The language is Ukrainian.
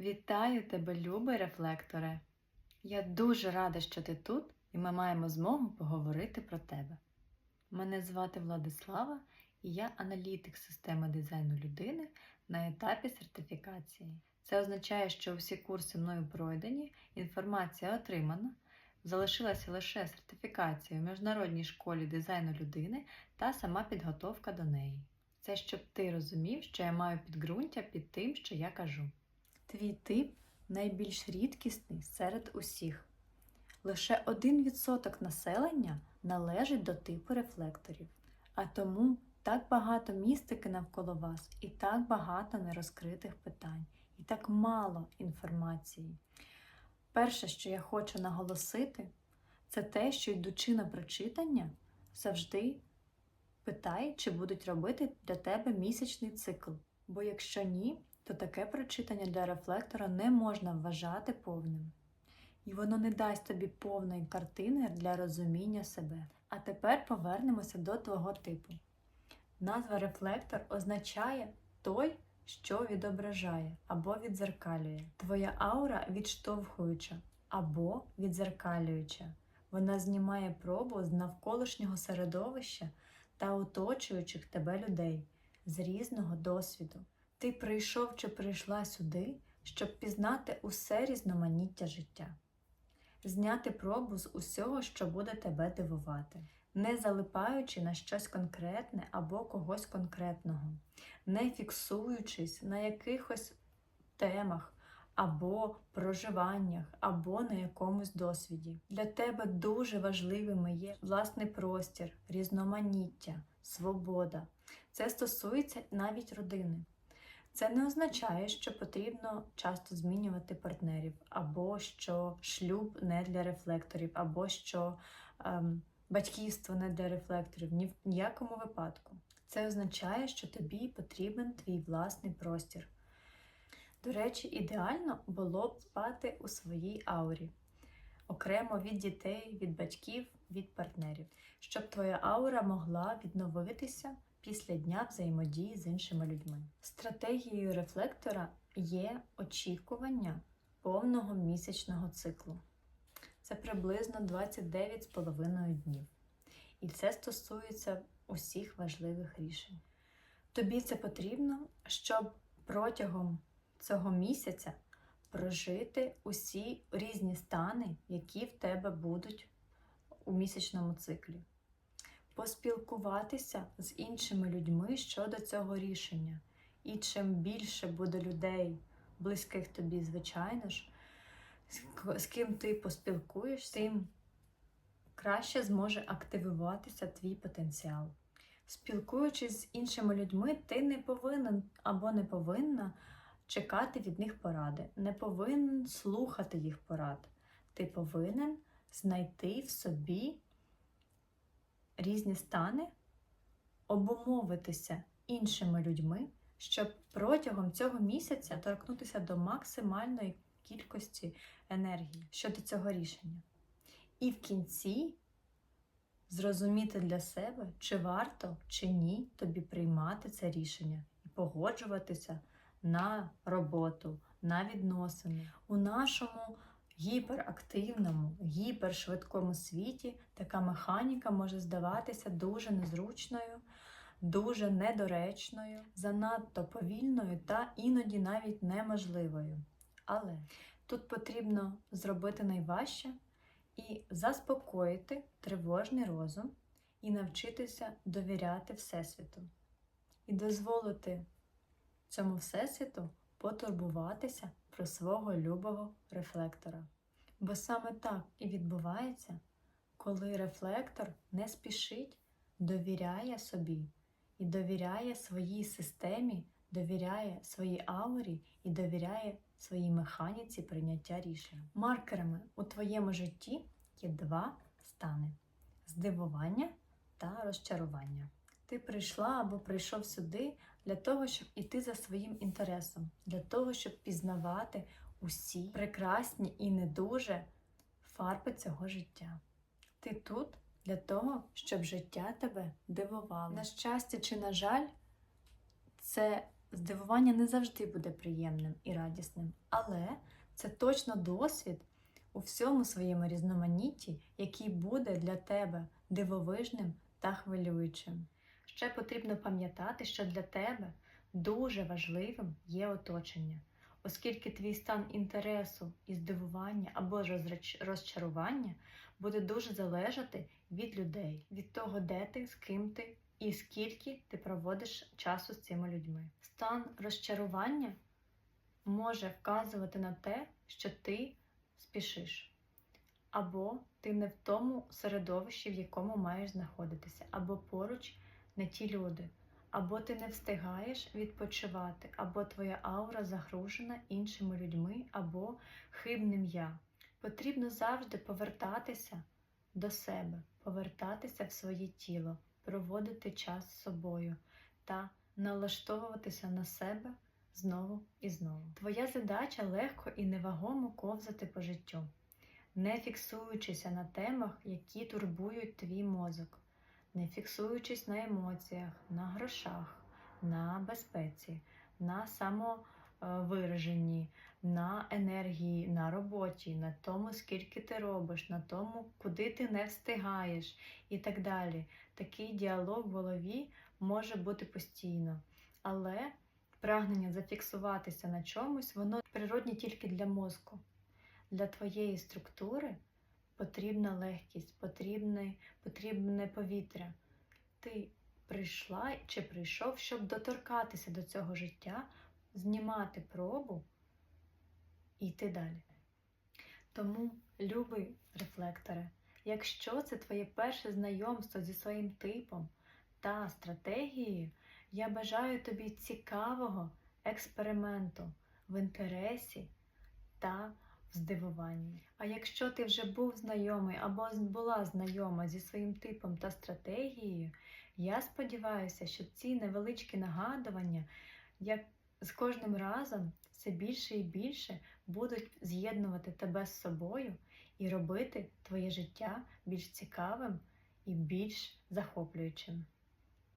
Вітаю тебе, любий рефлекторе! Я дуже рада, що ти тут, і ми маємо змогу поговорити про тебе. Мене звати Владислава, і я аналітик системи дизайну людини на етапі сертифікації. Це означає, що всі курси мною пройдені, інформація отримана, залишилася лише сертифікація в Міжнародній школі дизайну людини та сама підготовка до неї. Це щоб ти розумів, що я маю підґрунтя під тим, що я кажу. Твій тип найбільш рідкісний серед усіх. Лише 1% населення належить до типу рефлекторів, а тому так багато містики навколо вас і так багато нерозкритих питань, і так мало інформації. Перше, що я хочу наголосити, це те, що йдучи на прочитання, завжди питай, чи будуть робити для тебе місячний цикл. Бо якщо ні, то таке прочитання для рефлектора не можна вважати повним. І воно не дасть тобі повної картини для розуміння себе. А тепер повернемося до твого типу. Назва рефлектор означає той, що відображає або відзеркалює. Твоя аура відштовхуюча або відзеркалююча. Вона знімає пробу з навколишнього середовища та оточуючих тебе людей з різного досвіду. Ти прийшов чи прийшла сюди, щоб пізнати усе різноманіття життя, зняти пробу з усього, що буде тебе дивувати, не залипаючи на щось конкретне або когось конкретного, не фіксуючись на якихось темах або проживаннях, або на якомусь досвіді. Для тебе дуже важливими є власний простір, різноманіття, свобода. Це стосується навіть родини. Це не означає, що потрібно часто змінювати партнерів, або що шлюб не для рефлекторів, або що ем, батьківство не для рефлекторів. Ні в ніякому випадку. Це означає, що тобі потрібен твій власний простір. До речі, ідеально було б спати у своїй аурі, окремо від дітей, від батьків, від партнерів, щоб твоя аура могла відновитися після дня взаємодії з іншими людьми. Стратегією рефлектора є очікування повного місячного циклу. Це приблизно 29,5 днів. І це стосується усіх важливих рішень. Тобі це потрібно, щоб протягом цього місяця прожити усі різні стани, які в тебе будуть у місячному циклі поспілкуватися з іншими людьми щодо цього рішення. І чим більше буде людей, близьких тобі, звичайно ж, з ким ти поспілкуєш, тим краще зможе активуватися твій потенціал. Спілкуючись з іншими людьми, ти не повинен або не повинна чекати від них поради, не повинен слухати їх порад. Ти повинен знайти в собі різні стани, обумовитися іншими людьми, щоб протягом цього місяця торкнутися до максимальної кількості енергії щодо цього рішення. І в кінці зрозуміти для себе, чи варто, чи ні тобі приймати це рішення і погоджуватися на роботу, на відносини. У нашому гіперактивному, гіпершвидкому світі така механіка може здаватися дуже незручною, дуже недоречною, занадто повільною та іноді навіть неможливою. Але тут потрібно зробити найважче і заспокоїти тривожний розум і навчитися довіряти Всесвіту, і дозволити цьому Всесвіту потурбуватися про свого любого рефлектора. Бо саме так і відбувається, коли рефлектор не спішить, довіряє собі і довіряє своїй системі, довіряє своїй аурі і довіряє своїй механіці прийняття рішень. Маркерами у твоєму житті є два стани здивування та розчарування. Ти прийшла або прийшов сюди для того, щоб іти за своїм інтересом, для того, щоб пізнавати усі прекрасні і не дуже фарби цього життя. Ти тут для того, щоб життя тебе дивувало. На щастя чи на жаль, це Здивування не завжди буде приємним і радісним, але це точно досвід у всьому своєму різноманітті, який буде для тебе дивовижним та хвилюючим. Ще потрібно пам'ятати, що для тебе дуже важливим є оточення, оскільки твій стан інтересу і здивування або розчарування буде дуже залежати від людей, від того, де ти, з ким ти і скільки ти проводиш часу з цими людьми. Стан розчарування може вказувати на те, що ти спішиш, або ти не в тому середовищі, в якому маєш знаходитися, або поруч не ті люди, або ти не встигаєш відпочивати, або твоя аура загружена іншими людьми, або хибним я. Потрібно завжди повертатися до себе, повертатися в своє тіло, проводити час з собою та налаштовуватися на себе знову і знову. Твоя задача легко і невагомо ковзати по життю, не фіксуючися на темах, які турбують твій мозок, не фіксуючись на емоціях, на грошах, на безпеці, на самовираженні, на енергії, на роботі, на тому, скільки ти робиш, на тому, куди ти не встигаєш і так далі. Такий діалог в голові може бути постійно. Але прагнення зафіксуватися на чомусь, воно природне тільки для мозку. Для твоєї структури потрібна легкість, потрібне, потрібне повітря. Ти прийшла чи прийшов, щоб доторкатися до цього життя, знімати пробу і йти далі. Тому, любий рефлекторе, якщо це твоє перше знайомство зі своїм типом та стратегією, я бажаю тобі цікавого експерименту в інтересі та в здивуванні. А якщо ти вже був знайомий або була знайома зі своїм типом та стратегією, я сподіваюся, що ці невеличкі нагадування, як з кожним разом все більше і більше будуть з'єднувати тебе з собою і робити твоє життя більш цікавим і більш захоплюючим.